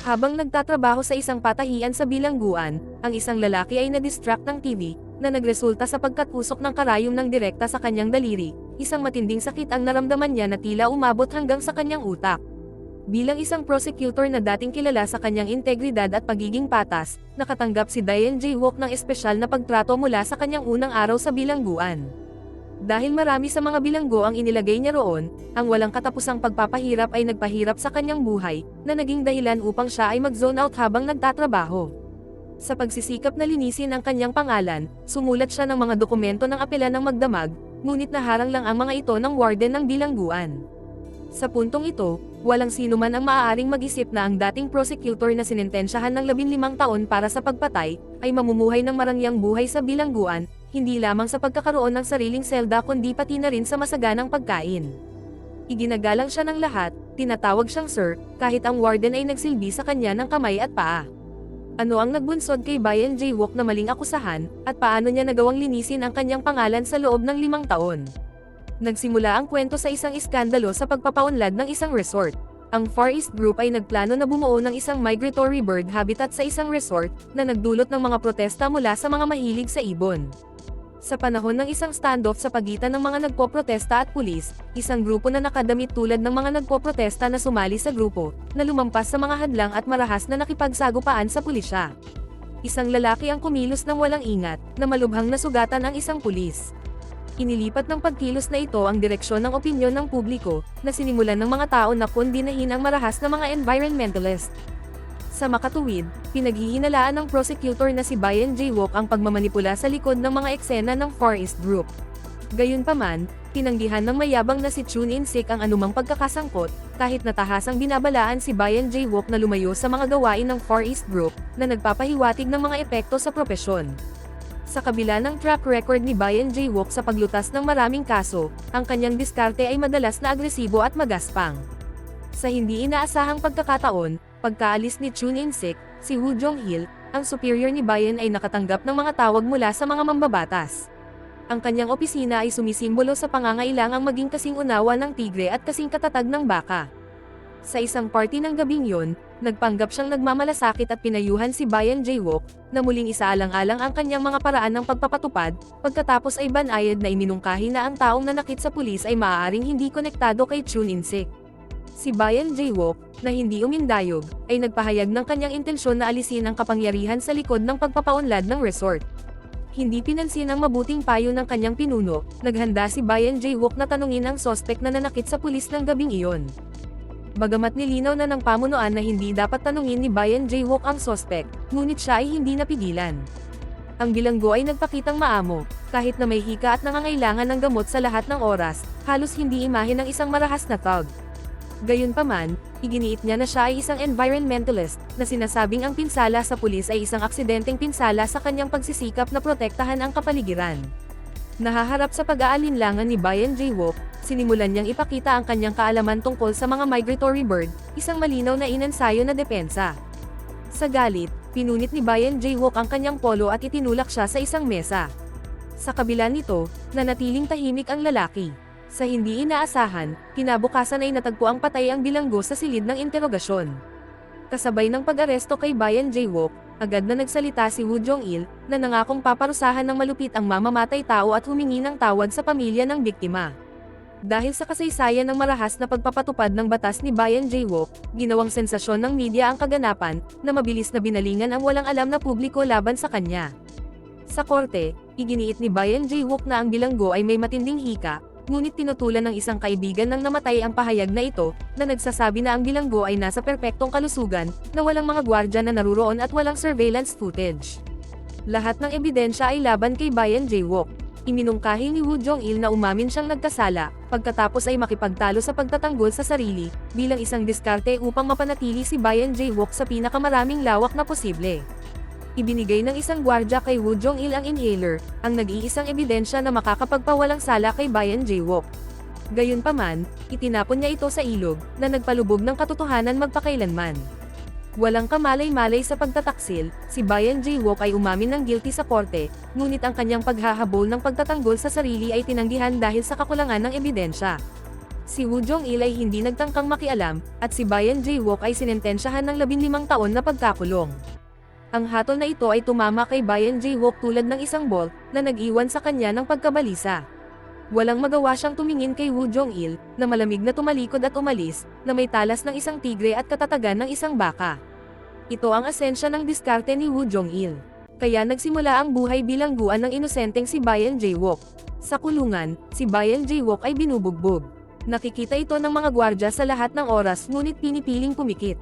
Habang nagtatrabaho sa isang patahian sa bilangguan, ang isang lalaki ay na-distract ng TV, na nagresulta sa pagkatusok ng karayom ng direkta sa kanyang daliri, isang matinding sakit ang naramdaman niya na tila umabot hanggang sa kanyang utak. Bilang isang prosecutor na dating kilala sa kanyang integridad at pagiging patas, nakatanggap si Diane J. Walk ng espesyal na pagtrato mula sa kanyang unang araw sa bilangguan. Dahil marami sa mga bilanggo ang inilagay niya roon, ang walang katapusang pagpapahirap ay nagpahirap sa kanyang buhay, na naging dahilan upang siya ay mag-zone out habang nagtatrabaho. Sa pagsisikap na linisin ang kanyang pangalan, sumulat siya ng mga dokumento ng apela ng magdamag, ngunit naharang lang ang mga ito ng warden ng bilangguan. Sa puntong ito, walang sino man ang maaaring mag-isip na ang dating prosecutor na sinintensyahan ng 15 taon para sa pagpatay, ay mamumuhay ng marangyang buhay sa bilangguan, hindi lamang sa pagkakaroon ng sariling selda kundi pati na rin sa masaganang pagkain. Iginagalang siya ng lahat, tinatawag siyang sir, kahit ang warden ay nagsilbi sa kanya ng kamay at paa. Ano ang nagbunsod kay Bayan J. Walk na maling akusahan, at paano niya nagawang linisin ang kanyang pangalan sa loob ng limang taon? Nagsimula ang kwento sa isang iskandalo sa pagpapaunlad ng isang resort. Ang Far East Group ay nagplano na bumuo ng isang migratory bird habitat sa isang resort, na nagdulot ng mga protesta mula sa mga mahilig sa ibon. Sa panahon ng isang standoff sa pagitan ng mga nagpoprotesta at pulis, isang grupo na nakadamit tulad ng mga nagpoprotesta na sumali sa grupo, na lumampas sa mga hadlang at marahas na nakipagsagupaan sa pulisya. Isang lalaki ang kumilos ng walang ingat, na malubhang nasugatan ang isang pulis. Inilipat ng pagkilos na ito ang direksyon ng opinyon ng publiko, na sinimulan ng mga tao na kondinahin ang marahas na mga environmentalist. Sa makatuwid, pinaghihinalaan ng prosecutor na si Bayan J. Walk ang pagmamanipula sa likod ng mga eksena ng Far East Group. Gayunpaman, tinanggihan ng mayabang na si Chun In-sik ang anumang pagkakasangkot, kahit natahasang binabalaan si Bayan J. Walk na lumayo sa mga gawain ng Far East Group, na nagpapahiwatig ng mga epekto sa propesyon. Sa kabila ng track record ni Bayan J. Walk sa paglutas ng maraming kaso, ang kanyang diskarte ay madalas na agresibo at magaspang. Sa hindi inaasahang pagkakataon, pagkaalis ni Chun In-sik, si Woo Jong-hil, ang superior ni Bayan ay nakatanggap ng mga tawag mula sa mga mambabatas. Ang kanyang opisina ay sumisimbolo sa pangangailangang maging kasing unawa ng tigre at kasing katatag ng baka. Sa isang party ng gabing yon, nagpanggap siyang nagmamalasakit at pinayuhan si Bayan J. Walk, na muling isaalang-alang ang kanyang mga paraan ng pagpapatupad, pagkatapos ay banayad na iminungkahi na ang taong nanakit sa pulis ay maaaring hindi konektado kay Chun In-sik. Si Bayan J. Walk, na hindi umindayog, ay nagpahayag ng kanyang intensyon na alisin ang kapangyarihan sa likod ng pagpapaunlad ng resort. Hindi pinansin ang mabuting payo ng kanyang pinuno, naghanda si Bayan J. Walk na tanungin ang sospek na nanakit sa pulis ng gabing iyon. Bagamat nilinaw na ng pamunuan na hindi dapat tanungin ni Bayan J. Walk ang sospek, ngunit siya ay hindi napigilan. Ang bilanggo ay nagpakitang maamo, kahit na may hika at nangangailangan ng gamot sa lahat ng oras, halos hindi imahe ng isang marahas na thug. Gayunpaman, iginiit niya na siya ay isang environmentalist, na sinasabing ang pinsala sa pulis ay isang aksidenteng pinsala sa kanyang pagsisikap na protektahan ang kapaligiran. Nahaharap sa pag-aalinlangan ni Bayan J. Walk, sinimulan niyang ipakita ang kanyang kaalaman tungkol sa mga migratory bird, isang malinaw na inensayo na depensa. Sa galit, pinunit ni Bayan J. Walk ang kanyang polo at itinulak siya sa isang mesa. Sa kabila nito, nanatiling tahimik ang lalaki. Sa hindi inaasahan, kinabukasan ay natagpo ang patay ang bilanggo sa silid ng interogasyon. Kasabay ng pag-aresto kay Bayan J. Walk, agad na nagsalita si Woo Jong-il, na nangakong paparusahan ng malupit ang mamamatay tao at humingi ng tawad sa pamilya ng biktima. Dahil sa kasaysayan ng marahas na pagpapatupad ng batas ni Bayan J. Walk, ginawang sensasyon ng media ang kaganapan, na mabilis na binalingan ang walang alam na publiko laban sa kanya. Sa korte, iginiit ni Bayan J. Walk na ang bilanggo ay may matinding hika, ngunit tinutulan ng isang kaibigan ng namatay ang pahayag na ito, na nagsasabi na ang bilanggo ay nasa perpektong kalusugan, na walang mga gwardya na naruroon at walang surveillance footage. Lahat ng ebidensya ay laban kay Bayan J. Walk. Iminungkahi ni Woo Jong-il na umamin siyang nagkasala, pagkatapos ay makipagtalo sa pagtatanggol sa sarili, bilang isang diskarte upang mapanatili si Bayan J. Walk sa pinakamaraming lawak na posible. Ibinigay ng isang gwardya kay Woo Jong-il ang inhaler, ang nag-iisang ebidensya na makakapagpawalang sala kay Bayan J. Walk. Gayunpaman, itinapon niya ito sa ilog, na nagpalubog ng katotohanan magpakailanman. Walang kamalay-malay sa pagtataksil, si Bayan J. Walk ay umamin ng guilty sa korte, ngunit ang kanyang paghahabol ng pagtatanggol sa sarili ay tinanggihan dahil sa kakulangan ng ebidensya. Si Woo Jong-il ay hindi nagtangkang makialam, at si Bayan Jae-wook ay sinentensyahan ng 15 taon na pagkakulong. Ang hatol na ito ay tumama kay Bayan Jae-wook tulad ng isang ball, na nag-iwan sa kanya ng pagkabalisa. Walang magawa siyang tumingin kay Woo Jong-il, na malamig na tumalikod at umalis, na may talas ng isang tigre at katatagan ng isang baka. Ito ang asensya ng diskarte ni Woo Jong-il. Kaya nagsimula ang buhay bilangguan ng inosenteng si Bayan Jae-wook. Sa kulungan, si Bayan Jae-wook ay binubugbog. Nakikita ito ng mga gwardya sa lahat ng oras ngunit pinipiling pumikit.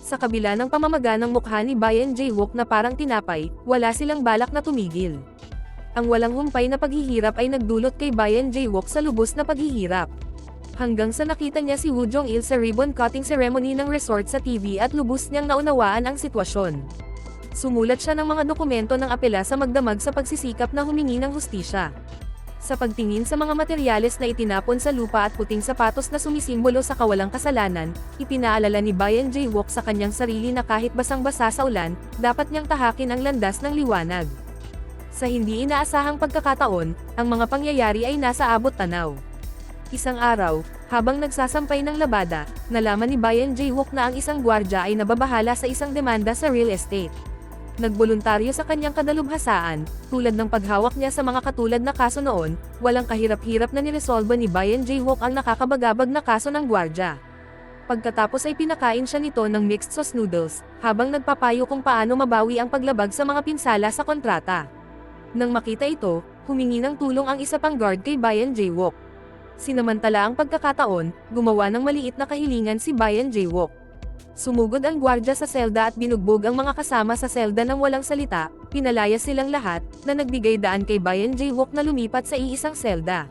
Sa kabila ng pamamaga ng mukha ni Bayan Jae-wook na parang tinapay, wala silang balak na tumigil. Ang walang humpay na paghihirap ay nagdulot kay Bayan Jae-wook sa lubos na paghihirap. Hanggang sa nakita niya si Woo Jong-il sa ribbon cutting ceremony ng resort sa TV at lubos niyang naunawaan ang sitwasyon. Sumulat siya ng mga dokumento ng apela sa magdamag sa pagsisikap na humingi ng hustisya. Sa pagtingin sa mga materyales na itinapon sa lupa at puting sapatos na sumisimbolo sa kawalang kasalanan, ipinaalala ni Bayan Jae-wook sa kanyang sarili na kahit basang-basa sa ulan, dapat niyang tahakin ang landas ng liwanag. Sa hindi inaasahang pagkakataon, ang mga pangyayari ay nasa abot tanaw. Isang araw, habang nagsasampay ng labada, nalaman ni Bayan Jae-wook na ang isang gwardya ay nababahala sa isang demanda sa real estate. Nagboluntaryo sa kanyang kadalubhasaan, tulad ng paghawak niya sa mga katulad na kaso noon, walang kahirap-hirap na niresolba ni Bayan Jae-wook ang nakakabagabag na kaso ng gwardya. Pagkatapos ay pinakain siya nito ng mixed sauce noodles, habang nagpapayo kung paano mabawi ang paglabag sa mga pinsala sa kontrata. Nang makita ito, humingi ng tulong ang isa pang guard kay Bayan Jae-wook. Sinamantala ang pagkakataon, gumawa ng maliit na kahilingan si Bayan Jae-wook. Sumugod ang gwardya sa selda at binugbog ang mga kasama sa selda ng walang salita, pinalaya silang lahat, na nagbigay daan kay Bayan Jae-wook na lumipat sa iisang selda.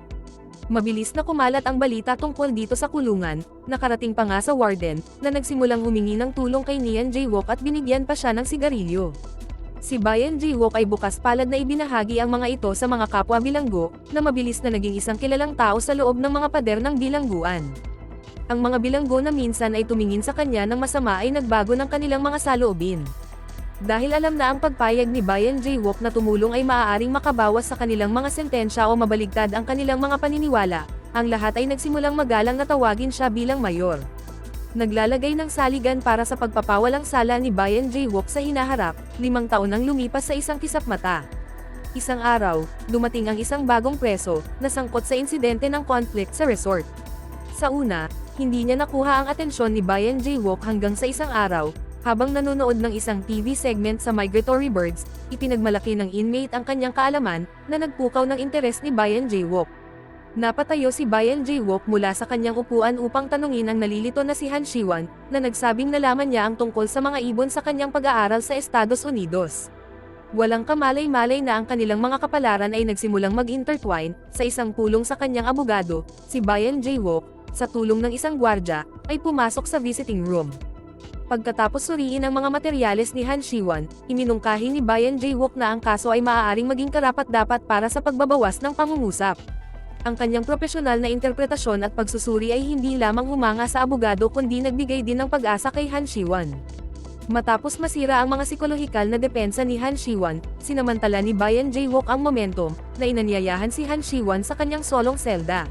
Mabilis na kumalat ang balita tungkol dito sa kulungan, nakarating pa nga sa warden, na nagsimulang humingi ng tulong kay Nian Jae-wook at binigyan pa siya ng sigarilyo. Si Bayan Jae-wook ay bukas palad na ibinahagi ang mga ito sa mga kapwa bilanggo, na mabilis na naging isang kilalang tao sa loob ng mga pader ng bilangguan. Ang mga bilanggo na minsan ay tumingin sa kanya ng masama ay nagbago ng kanilang mga saloobin. Dahil alam na ang pagpayag ni Bayan Jae-wook na tumulong ay maaaring makabawas sa kanilang mga sentensya o mabaligtad ang kanilang mga paniniwala, ang lahat ay nagsimulang magalang na tawagin siya bilang mayor. Naglalagay ng saligan para sa pagpapawalang sala ni Bayan Jae-wook sa hinaharap, limang taon nang lumipas sa isang kisap mata. Isang araw, dumating ang isang bagong preso, na sangkot sa insidente ng conflict sa resort. Sa una, hindi niya nakuha ang atensyon ni Bayan Jae-wook hanggang sa isang araw, habang nanonood ng isang TV segment sa Migratory Birds, ipinagmalaki ng inmate ang kanyang kaalaman, na nagpukaw ng interes ni Bayan Jae-wook. Napatayo si Bayan Jae-wook mula sa kanyang upuan upang tanungin ang nalilito na si Han Shiwan, na nagsabing nalaman niya ang tungkol sa mga ibon sa kanyang pag-aaral sa Estados Unidos. Walang kamalay-malay na ang kanilang mga kapalaran ay nagsimulang mag-intertwine, sa isang pulong sa kanyang abogado, si Bayan Jae-wook, sa tulong ng isang gwardya, ay pumasok sa visiting room. Pagkatapos suriin ang mga materyales ni Han Shiwan, iminungkahi ni Bayan Jae-wook na ang kaso ay maaaring maging karapat-dapat para sa pagbabawas ng pangungusap. Ang kanyang profesional na interpretasyon at pagsusuri ay hindi lamang humanga sa abogado kundi nagbigay din ng pag-asa kay Han Shiwan. Matapos masira ang mga psikolohikal na depensa ni Han Shiwan, sinamantala ni Bayan Jae-wook ang momentum, na inanyayahan si Han Shiwan sa kanyang solong selda.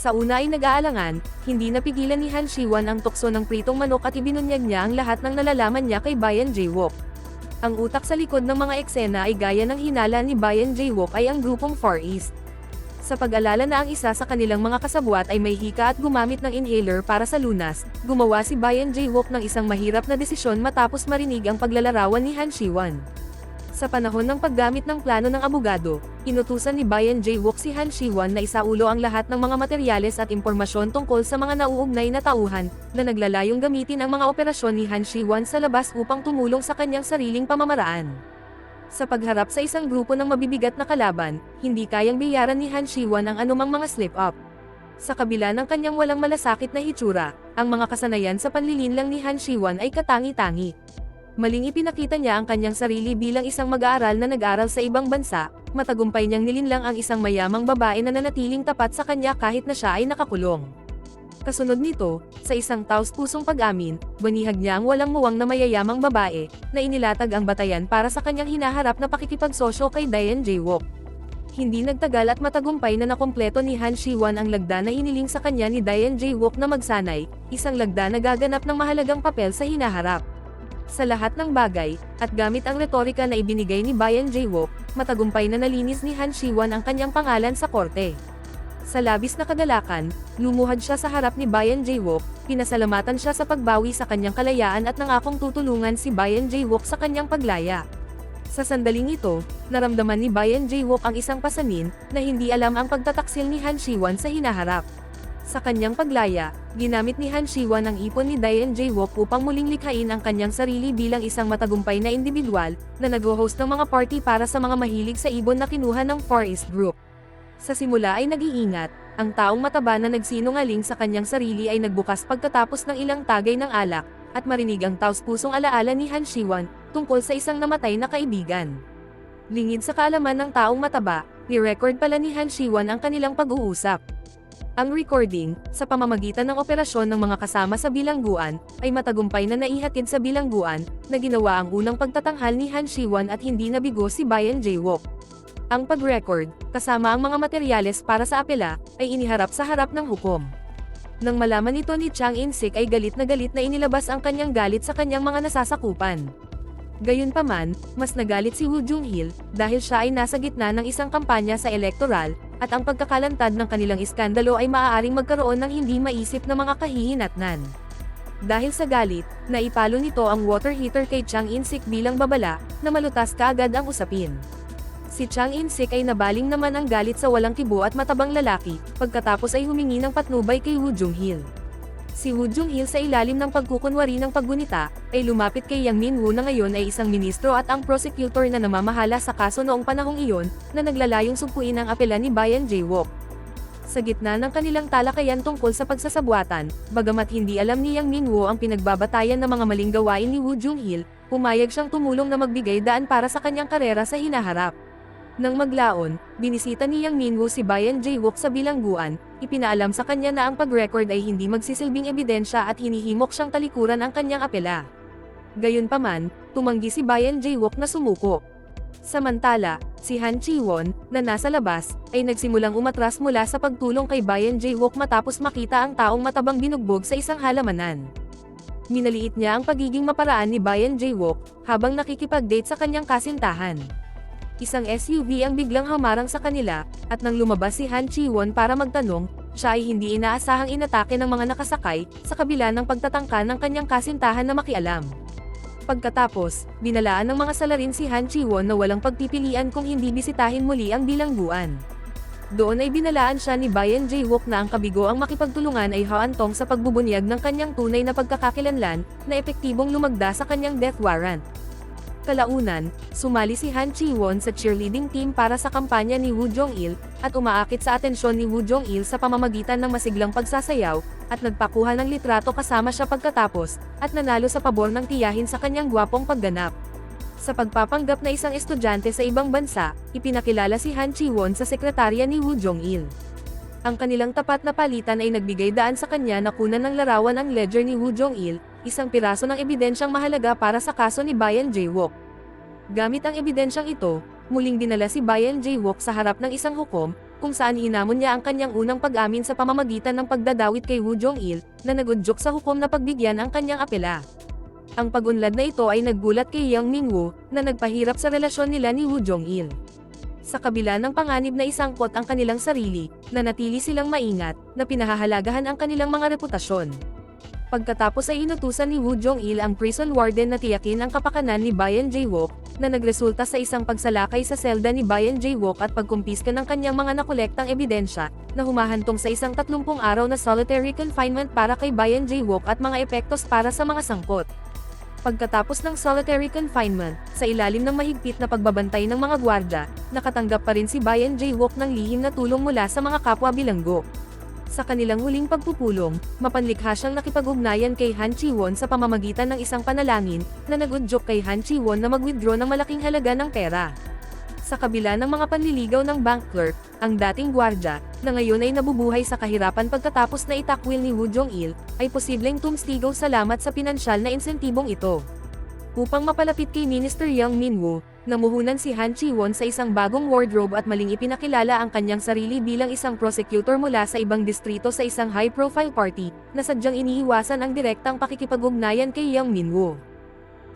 Sa una ay nag-aalangan, hindi napigilan ni Han Shiwan ang tukso ng pritong manok at ibinunyag niya ang lahat ng nalalaman niya kay Bayan Jae-wook. Ang utak sa likod ng mga eksena ay gaya ng hinala ni Bayan Jae-wook ay ang grupong Far East. Sa pag-alala na ang isa sa kanilang mga kasabwat ay may hika at gumamit ng inhaler para sa lunas, gumawa si Bayan Jae-wook ng isang mahirap na desisyon matapos marinig ang paglalarawan ni Han Shiwan. Sa panahon ng paggamit ng plano ng abogado, inutusan ni Bayan Jae-wook si Han Shiwan na isaulo ang lahat ng mga materyales at impormasyon tungkol sa mga nauugnay na tauhan, na naglalayong gamitin ang mga operasyon ni Han Shiwan sa labas upang tumulong sa kanyang sariling pamamaraan. Sa pagharap sa isang grupo ng mabibigat na kalaban, hindi kayang biyaran ni Han Shiwan ang anumang mga slip-up. Sa kabila ng kanyang walang malasakit na hitsura, ang mga kasanayan sa panlilinlang ni Han Shiwan ay katangi-tangi. Maling ipinakita niya ang kanyang sarili bilang isang mag-aaral na nag-aral sa ibang bansa, matagumpay niyang nilinlang ang isang mayamang babae na nanatiling tapat sa kanya kahit na siya ay nakakulong. Kasunod nito, sa isang taus-pusong pag-amin, banihag niya ang walang muwang na mayayamang babae, na inilatag ang batayan para sa kanyang hinaharap na pakikipagsosyo kay Diane Jae-wook. Hindi nagtagal at matagumpay na nakompleto ni Han Shiwan ang lagda na hiniling sa kanya ni Diane J. Wook na magsanay, isang lagda na gaganap ng mahalagang papel sa hinaharap. Sa lahat ng bagay, at gamit ang retorika na ibinigay ni Bayan J. Wook, matagumpay na nalinis ni Han Shiwan ang kanyang pangalan sa korte. Sa labis na kagalakan, lumuhad siya sa harap ni Bayan J. Wook, pinasalamatan siya sa pagbawi sa kanyang kalayaan at nangakong tutulungan si Bayan J. Wook sa kanyang paglaya. Sa sandaling ito, naramdaman ni Bayan J. Wook ang isang pasanin, na hindi alam ang pagtataksil ni Han Shiwan sa hinaharap. Sa kanyang paglaya, ginamit ni Han Shiwan ang ipon ni Diane J. Wook upang muling likhain ang kanyang sarili bilang isang matagumpay na individual, na nag-host ng mga party para sa mga mahilig sa ibon na kinuha ng Far East Group. Sa simula ay nag-iingat, ang taong mataba na nagsinungaling sa kanyang sarili ay nagbukas pagkatapos ng ilang tagay ng alak, at marinig ang taus-pusong alaala ni Han Shiwan, tungkol sa isang namatay na kaibigan. Lingid sa kaalaman ng taong mataba, ni-record pala ni Han Shiwan ang kanilang pag-uusap. Ang recording, sa pamamagitan ng operasyon ng mga kasama sa bilangguan, ay matagumpay na naihatid sa bilangguan, na ginawa ang unang pagtatanghal ni Han Shiwan at hindi nabigo si Bayan J. Wook. Ang pag-record, kasama ang mga materyales para sa apela, ay iniharap sa harap ng hukom. Nang malaman nito ni Chang In-sik ay galit na galit na inilabas ang kanyang galit sa kanyang mga nasasakupan. Gayunpaman, mas nagalit si Woo Jung-hil, dahil siya ay nasa gitna ng isang kampanya sa elektoral, at ang pagkakalantad ng kanilang iskandalo ay maaaring magkaroon ng hindi maisip na mga kahihinatnan. Dahil sa galit, naipalo nito ang water heater kay Chang In-sik bilang babala, na malutas kaagad ang usapin. Si Chang In-sik ay nabaling naman ang galit sa walang kibo at matabang lalaki, pagkatapos ay humingi ng patnubay kay Woo Jung-hil. Si Woo Jung-hil sa ilalim ng pagkukunwari ng paggunita, ay lumapit kay Yang Min-woo na ngayon ay isang ministro at ang prosecutor na namamahala sa kaso noong panahong iyon, na naglalayong sumpuin ang apela ni Bayan J. Wook. Sa gitna ng kanilang talakayan tungkol sa pagsasabuatan, bagamat hindi alam ni Yang Min-woo ang pinagbabatayan ng mga maling gawain ni Woo Jung-hil, pumayag siyang tumulong na magbigay daan para sa kanyang karera sa hinaharap. Nang maglaon, binisita ni Yang Minwoo si Bayan J. Wook sa bilangguan, ipinaalam sa kanya na ang pag-record ay hindi magsisilbing ebidensya at hinihimok siyang talikuran ang kanyang apela. Gayunpaman, tumanggi si Bayan J. Wook na sumuko. Samantala, si Han Chi-won, na nasa labas, ay nagsimulang umatras mula sa pagtulong kay Bayan J. Wook matapos makita ang taong matabang binugbog sa isang halamanan. Minaliit niya ang pagiging maparaan ni Bayan J. Wook, habang nakikipag-date sa kanyang kasintahan. Isang SUV ang biglang hamarang sa kanila, at nang lumabas si Han Chi-won para magtanong, siya ay hindi inaasahang inatake ng mga nakasakay, sa kabila ng pagtatangka ng kanyang kasintahan na makialam. Pagkatapos, binalaan ng mga salarin si Han Chi-won na walang pagpipilian kung hindi bisitahin muli ang bilangguan. Doon ay binalaan siya ni Bayan J. Wook na ang kabigo ang makipagtulungan ay haantong sa pagbubunyag ng kanyang tunay na pagkakakilanlan, na epektibong lumagda sa kanyang death warrant. Kalaunan, sumali si Han Chi-won sa cheerleading team para sa kampanya ni Woo Jong-il, at umaakit sa atensyon ni Woo Jong-il sa pamamagitan ng masiglang pagsasayaw, at nagpakuha ng litrato kasama siya pagkatapos, at nanalo sa pabor ng tiyahin sa kanyang gwapong pagganap. Sa pagpapanggap na isang estudyante sa ibang bansa, ipinakilala si Han Chi-won sa sekretarya ni Woo Jong-il. Ang kanilang tapat na palitan ay nagbigay daan sa kanya na kunan ng larawan ang ledger ni Woo Jong-il, isang piraso ng ebidensyang mahalaga para sa kaso ni Bayan J. Wook. Gamit ang ebidensyang ito, muling dinala si Bayan J. Wook sa harap ng isang hukom, kung saan hinamon niya ang kanyang unang pag-amin sa pamamagitan ng pagdadawit kay Woo Jong-il, na nagudyok sa hukom na pagbigyan ang kanyang apela. Ang pagunlad na ito ay naggulat kay Yang Min-woo, na nagpahirap sa relasyon nila ni Woo Jong-il. Sa kabila ng panganib na isangkot ang kanilang sarili, nanatili silang maingat, na pinahahalagahan ang kanilang mga reputasyon. Pagkatapos ay inutusan ni Woo Jong-il ang prison warden na tiyakin ang kapakanan ni Bayan J. Wook, na nagresulta sa isang pagsalakay sa selda ni Bayan J. Wook at pagkumpiska ng kanyang mga nakolektang ebidensya, na humahantong sa isang 30 araw na solitary confinement para kay Bayan J. Wook at mga epektos para sa mga sangkot. Pagkatapos ng solitary confinement, sa ilalim ng mahigpit na pagbabantay ng mga gwardya, nakatanggap pa rin si Bayan J. Wook ng lihim na tulong mula sa mga kapwa bilanggo. Sa kanilang huling pagpupulong, mapanlikha siyang nakipag-ugnayan kay Han Chi-won sa pamamagitan ng isang panalangin, na nagudyok kay Han Chi-won na mag-withdraw ng malaking halaga ng pera. Sa kabila ng mga panliligaw ng bank clerk, ang dating gwardya, na ngayon ay nabubuhay sa kahirapan pagkatapos na itakwil ni Woo Jong-il, ay posibleng tumstigaw salamat sa pinansyal na insentibong ito. Upang mapalapit kay Minister Yang Min-woo, namuhunan si Han Chi-won sa isang bagong wardrobe at maling ipinakilala ang kanyang sarili bilang isang prosecutor mula sa ibang distrito sa isang high-profile party, na sadyang iniiwasan ang direktang pakikipag-ugnayan kay Yang Minwoo.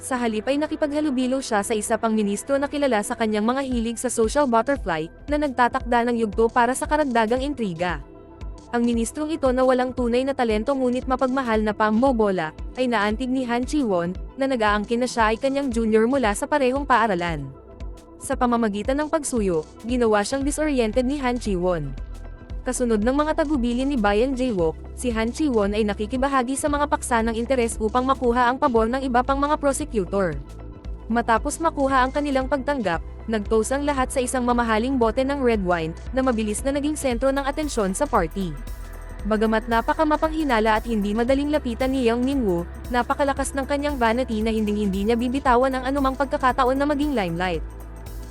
Sa halip ay nakipaghalubilo siya sa isa pang ministro na kilala sa kanyang mga hilig sa social butterfly, na nagtatakda ng yugto para sa karagdagang intriga. Ang ministrong ito na walang tunay na talento ngunit mapagmahal na pambobola, ay naantig ni Han Chi-won, na nag-aangkin na siya ay kanyang junior mula sa parehong paaralan. Sa pamamagitan ng pagsuyo, ginawa siyang disoriented ni Han Chi-won. Kasunod ng mga tagubilin ni Bayan Jae-wook, si Han Chi-won ay nakikibahagi sa mga paksa ng interes upang makuha ang pabor ng iba pang mga prosecutor. Matapos makuha ang kanilang pagtanggap, nagtoast ang lahat sa isang mamahaling bote ng red wine, na mabilis na naging sentro ng atensyon sa party. Bagamat napakamapanghinala at hindi madaling lapitan ni Yang Minwoo, napakalakas ng kanyang vanity na hinding-hindi niya bibitawan ang anumang pagkakataon na maging limelight.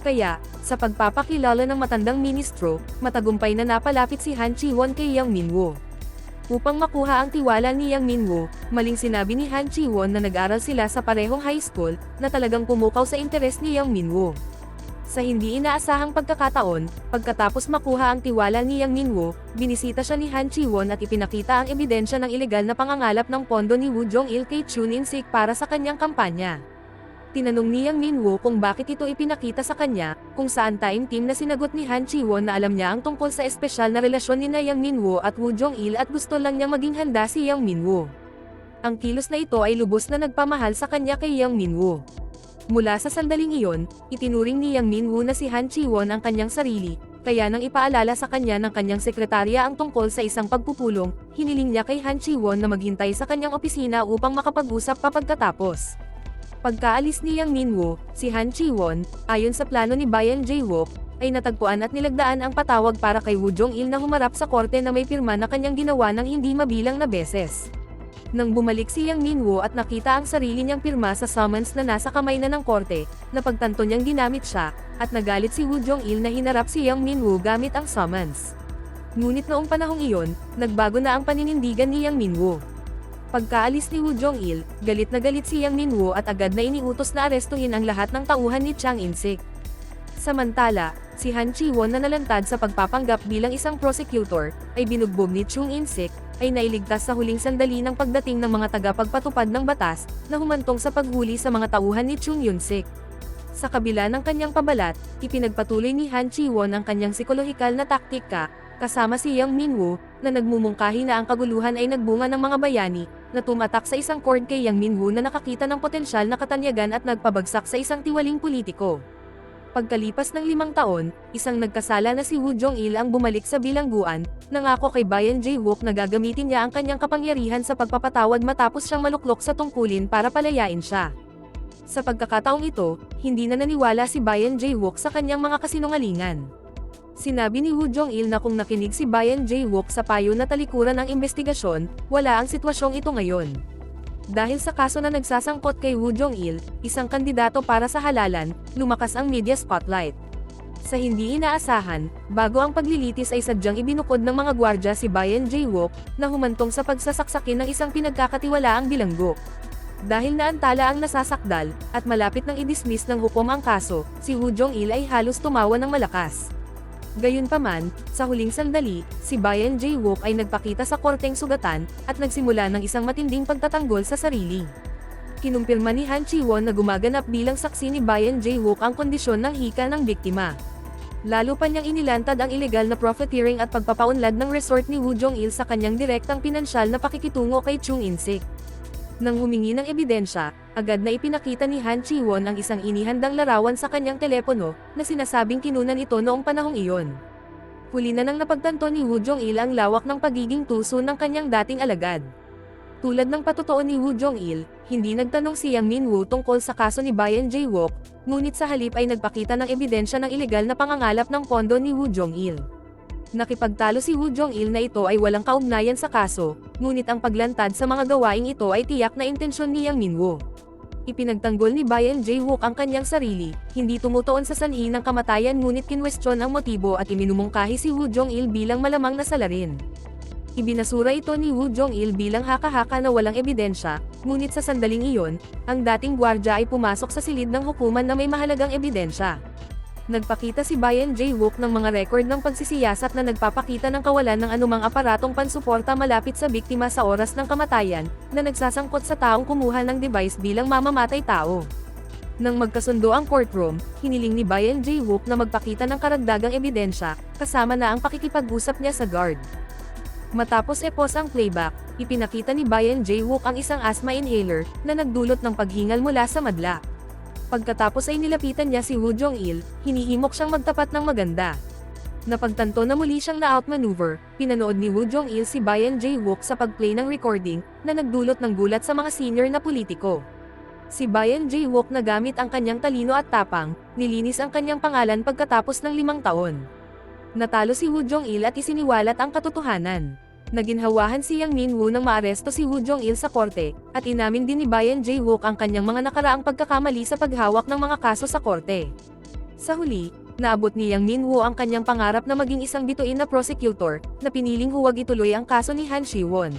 Kaya, sa pagpapakilala ng matandang ministro, matagumpay na napalapit si Han Chi-won kay Yang Minwoo. Upang makuha ang tiwala ni Yang Minwoo, maling sinabi ni Han Chi-won na nag-aral sila sa parehong high school, na talagang pumukaw sa interes ni Yang Minwoo. Sa hindi inaasahang pagkakataon, pagkatapos makuha ang tiwala ni Yang Minwoo, binisita siya ni Han Chi-won at ipinakita ang ebidensya ng ilegal na pangangalap ng pondo ni Woo Jong-il kay Chun In-sik para sa kanyang kampanya. Tinanong ni Yang Minwoo kung bakit ito ipinakita sa kanya, kung saan time team na sinagot ni Han Chi-won na alam niya ang tungkol sa espesyal na relasyon ni na Yang Minwoo at Woo Jong-il at gusto lang niyang maging handa si Yang Minwoo. Ang kilos na ito ay lubos na nagpamahal sa kanya kay Yang Minwoo. Mula sa sandaling iyon, itinuring ni Yang Minwoo na si Han Chi-won ang kanyang sarili, kaya nang ipaalala sa kanya ng kanyang sekretarya ang tungkol sa isang pagpupulong, hiniling niya kay Han Chi-won na maghintay sa kanyang opisina upang makapag-usap pa pagkatapos. Pagkaalis ni Yang Minwoo, si Han Chi-won, ayon sa plano ni Bayan Jae-wook, ay natagpuan at nilagdaan ang patawag para kay Woo Jong-il na humarap sa korte na may pirma na kanyang ginawa ng hindi mabilang na beses. Nang bumalik si Yang Minwoo at nakita ang sarili niyang pirma sa summons na nasa kamay na ng korte, napagtanto niyang ginamit siya, at nagalit si Woo Jong-il na hinarap si Yang Minwoo gamit ang summons. Ngunit noong panahong iyon, nagbago na ang paninindigan ni Yang Minwoo. Pagkaalis ni Woo Jong-il, galit na galit si Yang Minwoo at agad na iniutos na arestuhin ang lahat ng tauhan ni Chang In-sik. Samantala, si Han Chi-won na nalantad sa pagpapanggap bilang isang prosecutor, ay binugbog ni Chung In-sik, ay nailigtas sa huling sandali ng pagdating ng mga tagapagpatupad ng batas, na humantong sa paghuli sa mga tauhan ni Chung Yun-sik. Sa kabila ng kanyang pabalat, ipinagpatuloy ni Han Chi-won ang kanyang psikolohikal na taktika, kasama si Yang Minwoo, na nagmumungkahi na ang kaguluhan ay nagbunga ng mga bayani, na tumatak sa isang cord kay Yang Minwoo na nakakita ng potensyal na katanyagan at nagpabagsak sa isang tiwaling politiko. Pagkalipas ng limang taon, isang nagkasala na si Woo Jong-il ang bumalik sa bilangguan, nangako kay Bayan Jae-wook na gagamitin niya ang kanyang kapangyarihan sa pagpapatawad matapos siyang maluklok sa tungkulin para palayain siya. Sa pagkakataong ito, hindi na naniwala si Bayan Jae-wook sa kanyang mga kasinungalingan. Sinabi ni Woo Jong-il na kung nakinig si Bayan Jae-wook sa payo na talikuran ng investigasyon, wala ang sitwasyong ito ngayon. Dahil sa kaso na nagsasangkot kay Woo Jong-il, isang kandidato para sa halalan, lumakas ang media spotlight. Sa hindi inaasahan, bago ang paglilitis ay sadyang ibinukod ng mga gwardya si Bayan Jae-wook, na humantong sa pagsasaksakin ng isang pinagkakatiwalaang bilanggo. Dahil naantala ang nasasakdal, at malapit nang i-dismiss ng hukom ang kaso, si Woo Jong-il ay halos tumawa ng malakas. Gayunpaman, sa huling sandali, si Bayan Jae-wook ay nagpakita sa korteng sugatan, at nagsimula ng isang matinding pagtatanggol sa sarili. Kinumpirma ni Han Chi-won na gumaganap bilang saksi ni Bayan Jae-wook ang kondisyon ng hika ng biktima. Lalo pa niyang inilantad ang ilegal na profiteering at pagpapaunlad ng resort ni Woo Jong-il sa kanyang direktang pinansyal na pakikitungo kay Chung In-sik. Nang humingi ng ebidensya, agad na ipinakita ni Han Chi-won ang isang inihandang larawan sa kanyang telepono, na sinasabing kinunan ito noong panahong iyon. Huli na nang napagtanto ni Woo Jong-il ang lawak ng pagiging tuso ng kanyang dating alagad. Tulad ng patutuo ni Woo Jong-il, hindi nagtanong si Yang Min-woo tungkol sa kaso ni Bayan Jae-wook, ngunit sa halip ay nagpakita ng ebidensya ng ilegal na pangangalap ng pondo ni Woo Jong-il. Nakipagtalo si Woo Jong-il na ito ay walang kaugnayan sa kaso, ngunit ang paglantad sa mga gawaing ito ay tiyak na intensyon ni Yang Minwoo. Ipinagtanggol ni Bayan Jae-wook ang kanyang sarili, hindi tumutuon sa sanhi ng kamatayan ngunit kinwestiyon ang motibo at iminumungkahi si Woo Jong-il bilang malamang na salarin. Ibinasura ito ni Woo Jong-il bilang haka-haka na walang ebidensya, ngunit sa sandaling iyon, ang dating gwardya ay pumasok sa silid ng hukuman na may mahalagang ebidensya. Nagpakita si Bayan J. Wook ng mga record ng pagsisiyasat na nagpapakita ng kawalan ng anumang aparatong pansuporta malapit sa biktima sa oras ng kamatayan, na nagsasangkot sa taong kumuha ng device bilang mamamatay tao. Nang magkasundo ang courtroom, hiniling ni Bayan J. Wook na magpakita ng karagdagang ebidensya, kasama na ang pakikipag-usap niya sa guard. Matapos epos ang playback, ipinakita ni Bayan J. Wook ang isang asthma inhaler, na nagdulot ng paghingal mula sa madla. Pagkatapos ay nilapitan niya si Woo Jong-il, hinihimok siyang magtapat ng maganda. Napagtanto na muli siyang na-outmaneuver, pinanood ni Woo Jong-il si Bayan J. Wook sa pagplay ng recording, na nagdulot ng gulat sa mga senior na politiko. Si Bayan J. Wook na gamit ang kanyang talino at tapang, nilinis ang kanyang pangalan pagkatapos ng limang taon. Natalo si Woo Jong-il at isiniwalat ang katotohanan. Naginhawahan si Yang Min-woo nang maaresto si Woo Jong-il sa korte, at inamin din ni Bayan J. Wook ang kanyang mga nakaraang pagkakamali sa paghawak ng mga kaso sa korte. Sa huli, naabot ni Yang Min-woo ang kanyang pangarap na maging isang bituin na prosecutor, na piniling huwag ituloy ang kaso ni Han Shi-won.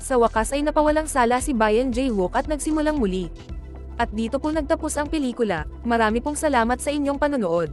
Sa wakas ay napawalang sala si Bayan J. Wook at nagsimulang muli. At dito po nagtapos ang pelikula, marami pong salamat sa inyong panonood.